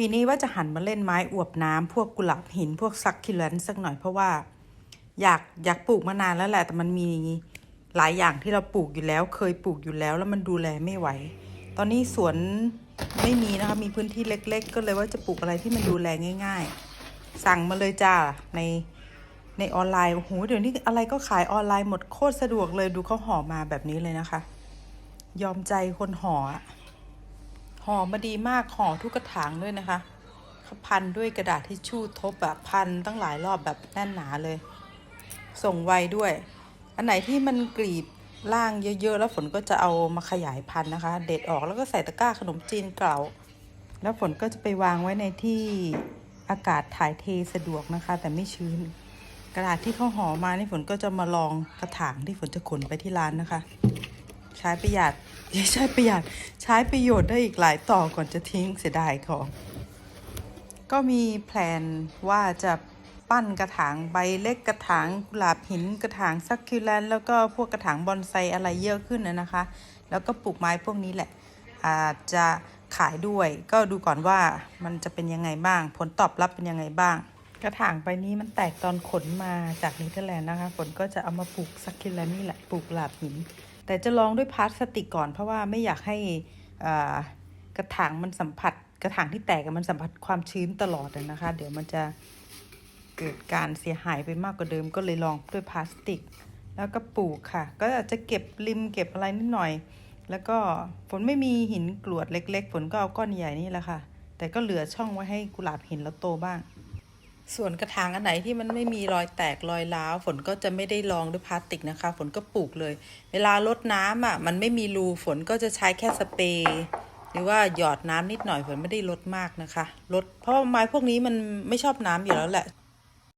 ปีนี้ว่าจะหันมาเล่นไม้อวบน้ำพวกกุหลาบหินพวกซักคิเลนสักหน่อยเพราะว่า อยากอยากปลูกมานานแล้วแหละ แต่มันมีหลายอย่างที่เราปลูกอยู่แล้ว เคยปลูกอยู่แล้ว แล้วมันดูแลไม่ไหว ตอนนี้สวนไม่มีนะคะมีพื้นที่เล็ก ๆ ก็เลยว่าจะปลูกอะไรที่มันดูแลง่าย ๆ สั่งมาเลยจ้าในในออนไลน์โอ้โหเดี๋ยวนี้อะไรก็ขายออนไลน์หมดโคตรสะดวกเลยดูเขาห่อมาแบบนี้เลยนะคะ ยอมใจคนห่ออะ อมาดีมากห่อทุกกระถางด้วยนะคะเขาพันด้วยกระดาษทิชชู่ทบแบบพันตั้งหลายรอบแบบแน่นหนาเลย ส่งไวด้วย อันไหนที่มันกรีบล่างเยอะๆ แล้วฝนก็จะเอามาขยายพันธุ์นะคะ เด็ดออกแล้วก็ใส่ตะกร้าขนมจีนเก่า แล้วฝนก็จะไปวางไว้ในที่อากาศถ่ายเทสะดวกนะคะ แต่ไม่ชื้น กระดาษที่เขาห่อมานี่ฝนก็จะมาลองกระถางที่ฝนจะขนไปที่ร้านนะคะ ใช้ประหยัดไม่ใช่ประหยัดใช้ประโยชน์ได้อีกหลายต่อก่อนจะทิ้งเสียดายของ ก็มีแผนว่าจะปั้นกระถางใบเล็กกระถางกุหลาบหินกระถางซักคิวแลนแล้วก็พวกกระถางบอนไซอะไรเยอะขึ้นนะนะคะ แล้วก็ปลูกไม้พวกนี้แหละ อาจจะขายด้วยก็ดูก่อนว่ามันจะเป็นยังไงบ้าง ผลตอบรับเป็นยังไงบ้าง กระถางใบนี้มันแตกตอนขนมาจากเนเธอร์แลนด์นะคะฝนก็จะเอามาปลูกซักคิวแลนนี่แหละปลูกกุหลาบหิน แต่จะลองด้วยพลาสติกก่อน เพราะว่าไม่อยากให้กระถางมันสัมผัส กระถางที่แตกมันสัมผัสความชื้นตลอดนะคะ เดี๋ยวมันจะเกิดการเสียหายไปมากกว่าเดิม ก็เลยลองด้วยพลาสติก แล้วก็ปลูกค่ะ ก็อาจจะเก็บริมเก็บอะไรนิดหน่อย แล้วก็ฝนไม่มีหินกรวดเล็ก ๆ ฝนก็เอาก้อนใหญ่นี่แหละค่ะ แต่ก็เหลือช่องไว้ให้กุหลาบหินแล้วโตบ้าง ส่วนกระถางอันไหนที่มันไม่มีรอยแตกรอยร้าวฝนก็จะไม่ได้รองด้วยพลาสติกนะคะ ฝนก็ปลูกเลย เวลาลดน้ำอะมันไม่มีรูฝนก็จะใช้แค่สเปรย์หรือว่าหยอดน้ำนิดหน่อยฝนไม่ได้ลดมากนะคะลดเพราะว่าไม้พวกนี้มันไม่ชอบน้ำอยู่แล้วแหละ